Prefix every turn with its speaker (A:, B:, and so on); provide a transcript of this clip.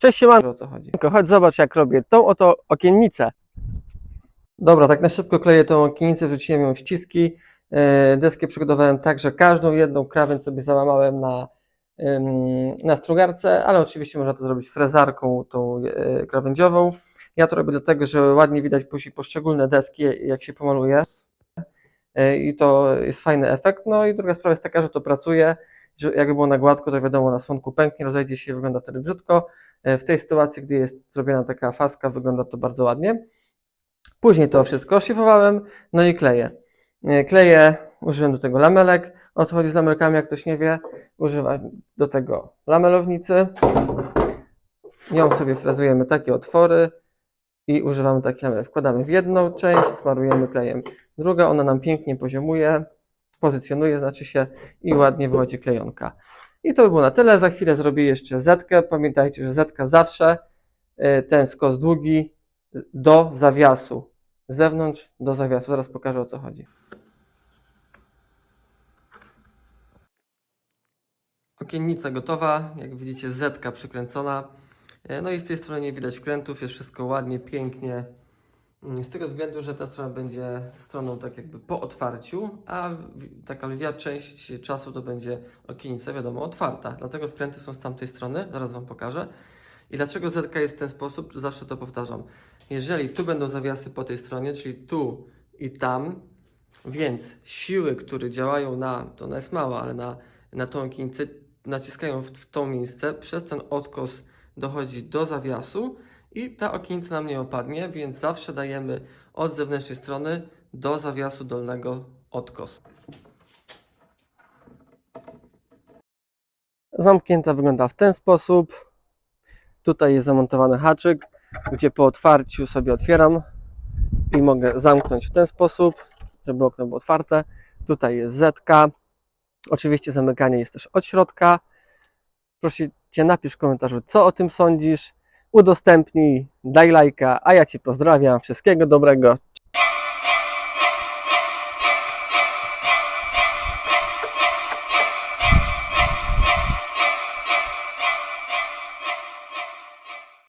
A: Cześć siemanko, o co chodzi? Chodź zobacz jak robię tą oto okiennicę. Dobra, tak na szybko kleję tą okiennicę, wrzuciłem ją w ściski. E, Deskę przygotowałem tak, że każdą jedną krawędź sobie załamałem na, na strugarce, ale oczywiście można to zrobić frezarką tą e, krawędziową. Ja to robię dlatego, że ładnie widać później poszczególne deski, jak się pomaluje. E, I to jest fajny efekt. No i druga sprawa jest taka, że to pracuje, jakby było na gładko, to wiadomo, na słonku pęknie, rozejdzie się, wygląda wtedy brzydko. E, W tej sytuacji, gdy jest zrobiona taka faska, wygląda to bardzo ładnie. Później to wszystko szlifowałem, no i kleję. E, Kleję, użyłem do tego lamelek. O co chodzi z lamelkami, jak ktoś nie wie, używam do tego lamelownicy. Nią sobie frezujemy takie otwory i używamy takich lamelek. Wkładamy w jedną część, smarujemy klejem. Druga, ona nam pięknie poziomuje, pozycjonuje, znaczy się i ładnie wychodzi klejonka. I to by było na tyle. Za chwilę zrobię jeszcze zetkę. Pamiętajcie, że zetka zawsze y, ten skos długi do zawiasu. Z zewnątrz do zawiasu. Zaraz pokażę o co chodzi. Okiennica gotowa. Jak widzicie, zetka przykręcona. E, No i z tej strony nie widać krętów. Jest wszystko ładnie, pięknie. Z tego względu, że ta strona będzie stroną tak jakby po otwarciu, a taka lwia część czasu to będzie okienica, wiadomo, otwarta. Dlatego wkręty są z tamtej strony, zaraz Wam pokażę. I dlaczego zetka jest w ten sposób, zawsze to powtarzam. Jeżeli tu będą zawiasy po tej stronie, czyli tu i tam, więc siły, które działają na, to ona jest mała, ale na, na tą okienicę, naciskają w, w to miejsce, przez ten odkos dochodzi do zawiasu i ta okienica nam nie opadnie, więc zawsze dajemy od zewnętrznej strony do zawiasu dolnego odkos. Zamknięta wygląda w ten sposób. Tutaj jest zamontowany haczyk, gdzie po otwarciu sobie otwieram i mogę zamknąć w ten sposób, żeby okno było otwarte. Tutaj jest zetka. Oczywiście zamykanie jest też od środka. Proszę Cię, napisz w komentarzu, co o tym sądzisz. Udostępnij, daj lajka, a ja Cię pozdrawiam. Wszystkiego dobrego.